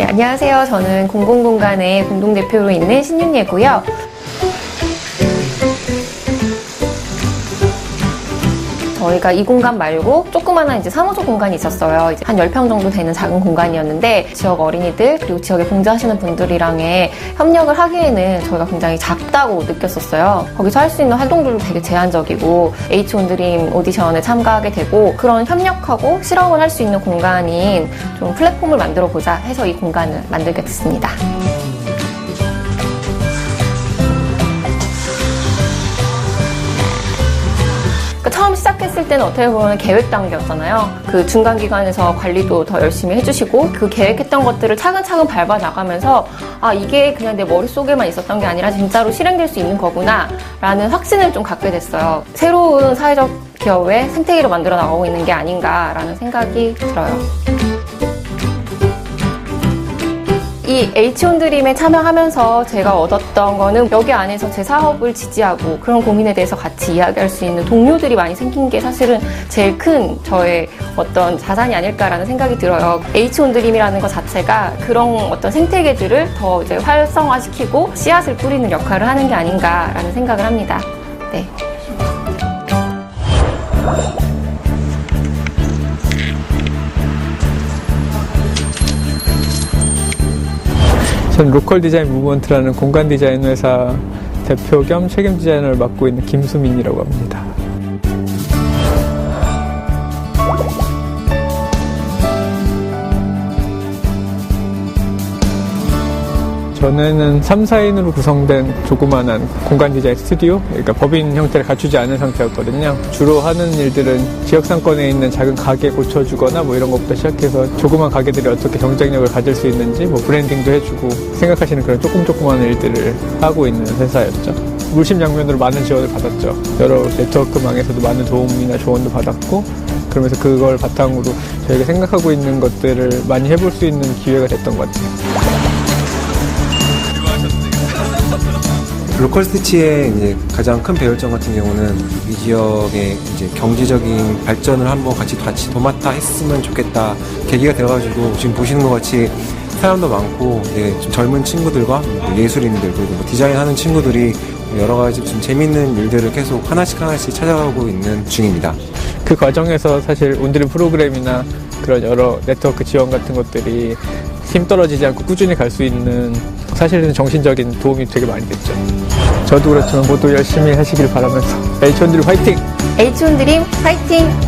안녕하세요. 저는 공공공간의 공동대표로 있는 신윤예고요. 저희가 이 공간 말고 조그마한 이제 사무소 공간이 있었어요. 이제 한 10평 정도 되는 작은 공간이었는데 지역 어린이들 그리고 지역에 봉사하시는 분들이랑의 협력을 하기에는 저희가 굉장히 작다고 느꼈었어요. 거기서 할 수 있는 활동들도 되게 제한적이고 H-온드림 오디션에 참가하게 되고 그런 협력하고 실험을 할 수 있는 공간인 좀 플랫폼을 만들어 보자 해서 이 공간을 만들게 됐습니다. 때는 어떻게 보면 계획 단계였잖아요. 그 중간 기간에서 관리도 더 열심히 해주시고 그 계획했던 것들을 차근차근 밟아 나가면서 아 이게 그냥 내 머릿속에만 있었던 게 아니라 진짜로 실행될 수 있는 거구나 라는 확신을 좀 갖게 됐어요. 새로운 사회적 기업의 생태계를 만들어 나가고 있는 게 아닌가라는 생각이 들어요. 이 H-온드림에 참여하면서 제가 얻었던 거는 여기 안에서 제 사업을 지지하고 그런 고민에 대해서 같이 이야기할 수 있는 동료들이 많이 생긴 게 사실은 제일 큰 저의 어떤 자산이 아닐까라는 생각이 들어요. H-온드림이라는 것 자체가 그런 어떤 생태계들을 더 이제 활성화시키고 씨앗을 뿌리는 역할을 하는 게 아닌가라는 생각을 합니다. 네. 저는 로컬 디자인 무브먼트라는 공간 디자인 회사 대표 겸 책임 디자이너를 맡고 있는 김수민이라고 합니다. 전에는 3, 4인으로 구성된 조그만한 공간 디자인 스튜디오, 그러니까 법인 형태를 갖추지 않은 상태였거든요. 주로 하는 일들은 지역 상권에 있는 작은 가게 고쳐주거나 뭐 이런 것부터 시작해서 조그만 가게들이 어떻게 경쟁력을 가질 수 있는지 뭐 브랜딩도 해주고 생각하시는 그런 조금 조그만 일들을 하고 있는 회사였죠. 물심 양면으로 많은 지원을 받았죠. 여러 네트워크망에서도 많은 도움이나 조언도 받았고 그러면서 그걸 바탕으로 저희가 생각하고 있는 것들을 많이 해볼 수 있는 기회가 됐던 것 같아요. 로컬 스티치의 이제 가장 큰 배열점 같은 경우는 이 지역의 이제 경제적인 발전을 한번 같이 같이 도맡아 했으면 좋겠다 계기가 되어가지고 지금 보시는 것 같이 사람도 많고 젊은 친구들과 뭐 예술인들 그리고 뭐 디자인하는 친구들이 여러 가지 좀 재밌는 일들을 계속 하나씩 하나씩 찾아가고 있는 중입니다. 그 과정에서 사실 온드림 프로그램이나 그런 여러 네트워크 지원 같은 것들이 힘 떨어지지 않고 꾸준히 갈 수 있는 사실은 정신적인 도움이 되게 많이 됐죠. 저도 그렇지만 모두 열심히 하시길 바라면서 H-온드림 화이팅! H-온드림 화이팅!